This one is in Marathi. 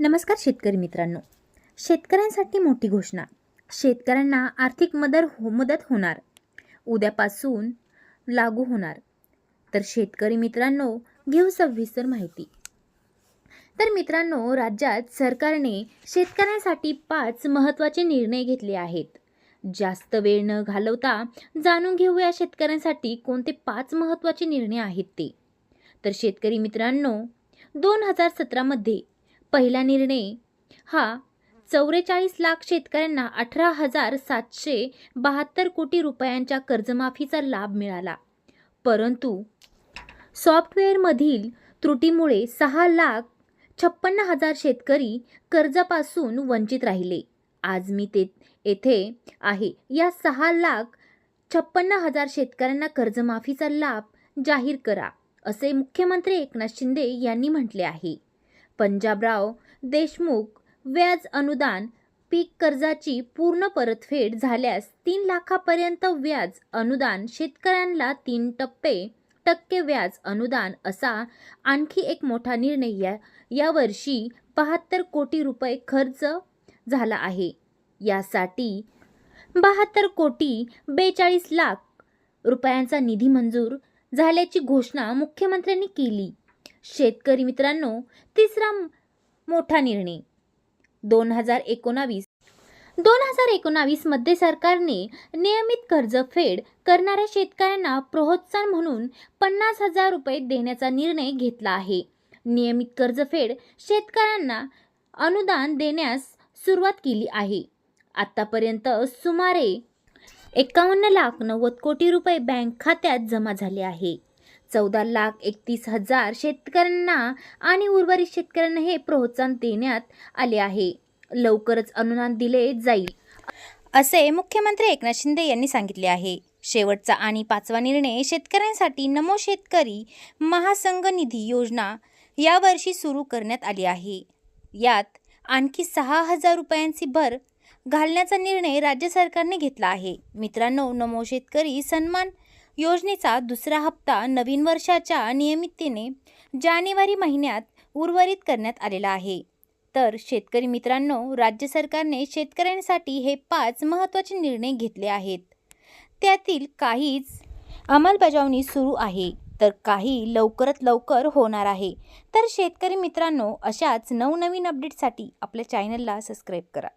नमस्कार शेतकरी मित्रांनो. शेतकऱ्यांसाठी मोठी घोषणा. शेतकऱ्यांना आर्थिक मदत हो मदत होणार. उद्यापासून लागू होणार. तर शेतकरी मित्रांनो घेऊ सविस्तर माहिती. तर मित्रांनो राज्यात सरकारने शेतकऱ्यांसाठी पाच महत्त्वाचे निर्णय घेतले आहेत. जास्त वेळ न घालवता जाणून घेऊया शेतकऱ्यांसाठी कोणते पाच महत्त्वाचे निर्णय आहेत ते. तर शेतकरी मित्रांनो दोन हजार सतरामध्ये पहिला निर्णय. हा चौवेचाळीस लाख शेतकऱ्यांना अठरा हजार सातशे बहात्तर कोटी रुपयांच्या कर्जमाफीचा लाभ मिळाला. परंतु सॉफ्टवेअरमधील त्रुटीमुळे सहा लाख छप्पन्न हजार शेतकरी कर्जापासून वंचित राहिले. आज मी ते येथे आहे. या सहा लाख छप्पन्न हजार शेतकऱ्यांना कर्जमाफीचा लाभ जाहीर करा असे मुख्यमंत्री एकनाथ शिंदे यांनी म्हटले आहे. पंजाबराव देशमुख व्याज अनुदान पीक कर्जाची पूर्ण परतफेड झाल्यास तीन लाखापर्यंत व्याज अनुदान शेतकऱ्यांना तीन टप्पे टक्के व्याज अनुदान असा आणखी एक मोठा निर्णय या यावर्षी बहात्तर कोटी रुपये खर्च झाला आहे. यासाठी बहात्तर कोटी बेचाळीस लाख रुपयांचा निधी मंजूर झाल्याची घोषणा मुख्यमंत्र्यांनी केली. शेतकरी मित्रांनो तिसरा मोठा निर्णय. दोन हजार एकोणावीस. दोन हजार एकोणावीसमध्ये सरकारने नियमित कर्जफेड करणाऱ्या शेतकऱ्यांना प्रोत्साहन म्हणून पन्नास हजार रुपये देण्याचा निर्णय घेतला आहे. नियमित कर्जफेड शेतकऱ्यांना अनुदान देण्यास सुरुवात केली आहे. आत्तापर्यंत सुमारे एकावन्न लाख नव्वद कोटी रुपये बँक खात्यात जमा झाले आहे. चौदा लाख एकतीस हजार शेतकऱ्यांना आणि उर्वरित शेतकऱ्यांना हे प्रोत्साहन देण्यात आले आहे. लवकरच अनुदान दिले जाईल. असे मुख्यमंत्री एकनाथ शिंदे यांनी सांगितले आहे. शेवटचा आणि पाचवा निर्णय शेतकऱ्यांसाठी नमो शेतकरी महासंघ निधी योजना यावर्षी सुरू करण्यात आली आहे. यात आणखी सहा हजार रुपयांची भर घालण्याचा निर्णय राज्य सरकारने घेतला आहे. मित्रांनो नमो शेतकरी सन्मान योजनेचा दुसरा हप्ता नवीन वर्षाच्या नियमिततेने जानेवारी महिन्यात उर्वरित करण्यात आलेला आहे. तर शेतकरी मित्रांनो राज्य सरकारने शेतकऱ्यांसाठी हे पाच महत्त्वाचे निर्णय घेतले आहेत. त्यातील काहीच अंमलबजावणी सुरू आहे. तर काही लवकरात लवकर होणार आहे. तर शेतकरी मित्रांनो अशाच नवनवीन अपडेटसाठी आपल्या चॅनलला सबस्क्राईब करा.